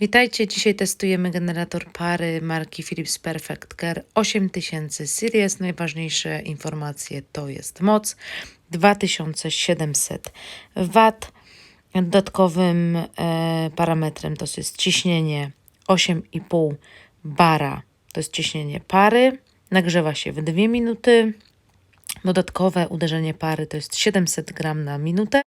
Witajcie, dzisiaj testujemy generator pary marki Philips Perfect Care 8000 Series. Najważniejsze informacje to jest moc 2700 W. Dodatkowym e, parametrem to jest ciśnienie 8,5 bara. To jest ciśnienie pary. Nagrzewa się w 2 minuty. Dodatkowe uderzenie pary to jest 700 gram na minutę.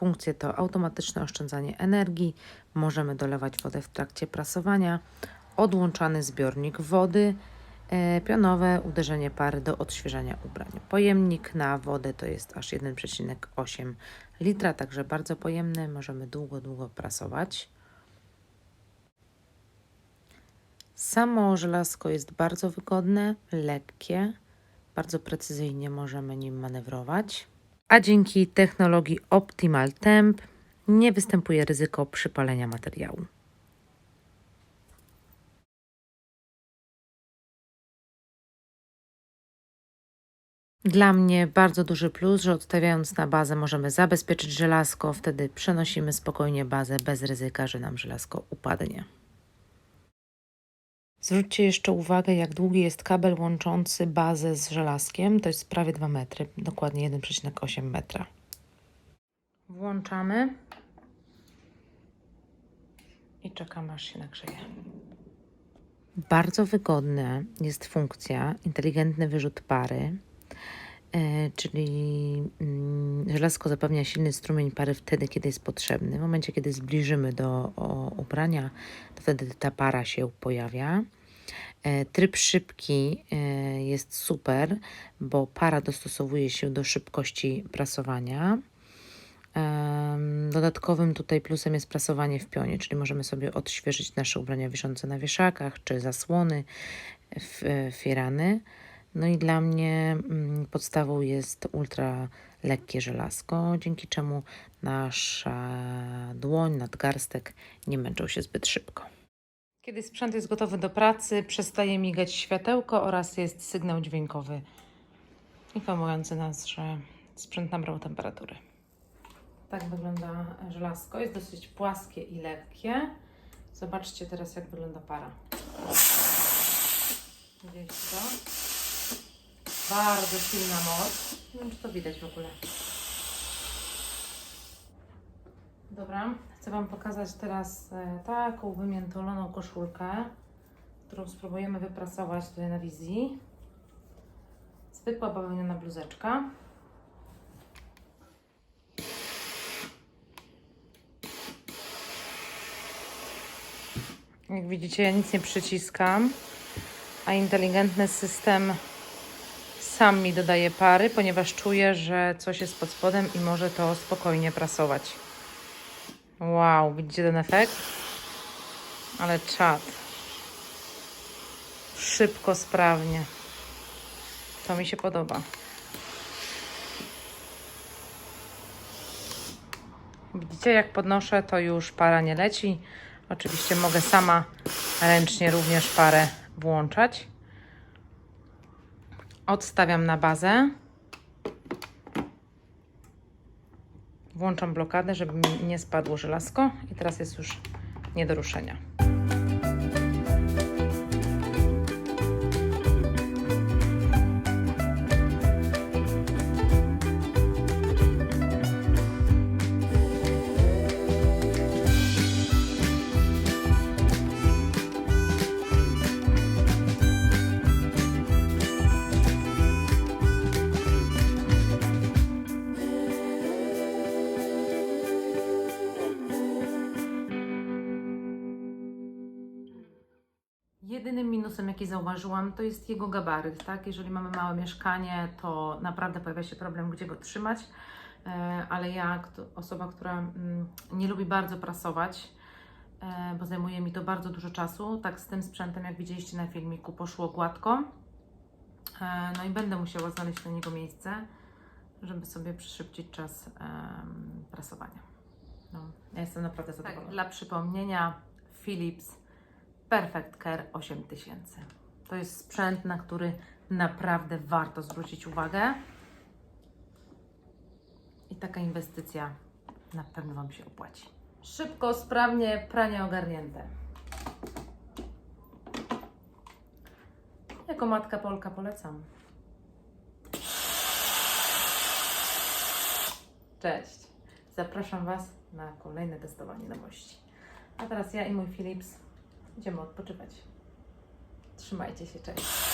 Funkcje to automatyczne oszczędzanie energii, możemy dolewać wodę w trakcie prasowania, odłączany zbiornik wody, e, pionowe uderzenie pary do odświeżania ubrań. Pojemnik na wodę to jest aż 1,8 litra, także bardzo pojemny, możemy długo, długo prasować. Samo żelazko jest bardzo wygodne, lekkie, bardzo precyzyjnie możemy nim manewrować a dzięki technologii Optimal Temp nie występuje ryzyko przypalenia materiału. Dla mnie bardzo duży plus, że odstawiając na bazę możemy zabezpieczyć żelazko, wtedy przenosimy spokojnie bazę bez ryzyka, że nam żelazko upadnie. Zwróćcie jeszcze uwagę, jak długi jest kabel łączący bazę z żelazkiem. To jest prawie 2 metry, dokładnie 1,8 metra. Włączamy i czekamy, aż się nagrzeje. Bardzo wygodna jest funkcja inteligentny wyrzut pary, czyli mm, żelazko zapewnia silny strumień pary wtedy, kiedy jest potrzebny. W momencie, kiedy zbliżymy do ubrania, to wtedy ta para się pojawia. E, Tryb szybki e, jest super, bo para dostosowuje się do szybkości prasowania. Dodatkowym tutaj plusem jest prasowanie w pionie, czyli możemy sobie odświeżyć nasze ubrania wiszące na wieszakach czy zasłony, e, firany. No i dla mnie mm, podstawą jest ultra lekkie żelazko, dzięki czemu nasza dłoń, nadgarstek nie męczą się zbyt szybko. Kiedy sprzęt jest gotowy do pracy, przestaje migać światełko oraz jest sygnał dźwiękowy informujący nas, że sprzęt nabrał temperatury. Tak wygląda żelazko. Jest dosyć płaskie i lekkie. Zobaczcie teraz, jak wygląda para. Widzieliście to? Bardzo silna moc. Nie wiem, czy to widać w ogóle. Dobra, chcę Wam pokazać teraz e, taką wymiętoloną koszulkę, którą spróbujemy wyprasować tutaj na wizji. Zwykła bawełniana bluzeczka. Jak widzicie, ja nic nie przyciskam, a inteligentny system sam mi dodaje pary, ponieważ czuje, że coś jest pod spodem i może to spokojnie prasować. Wow, widzicie ten efekt? Ale czad. Szybko, sprawnie. To mi się podoba. Widzicie, jak podnoszę, to już para nie leci. Oczywiście mogę sama ręcznie również parę włączać. Odstawiam na bazę. Włączam blokadę, żeby mi nie spadło żelazko i teraz jest już nie do ruszenia. Jedynym minusem, jaki zauważyłam, to jest jego gabaryt. Tak? Jeżeli mamy małe mieszkanie, to naprawdę pojawia się problem, gdzie go trzymać. E, Ale ja, osoba, która mm, nie lubi bardzo prasować, e, bo zajmuje mi to bardzo dużo czasu, tak z tym sprzętem, jak widzieliście na filmiku, poszło gładko. E, No i będę musiała znaleźć na niego miejsce, żeby sobie przyszybcić czas prasowania. No, ja jestem naprawdę zadowolona. Tak, dla przypomnienia, Philips Perfect Care 8000. To jest sprzęt, na który naprawdę warto zwrócić uwagę. I taka inwestycja na pewno Wam się opłaci. Szybko, sprawnie, pranie ogarnięte. Jako matka Polka polecam. Cześć. Zapraszam Was na kolejne testowanie nowości. A teraz ja i mój Philips idziemy odpoczywać. Trzymajcie się, cześć.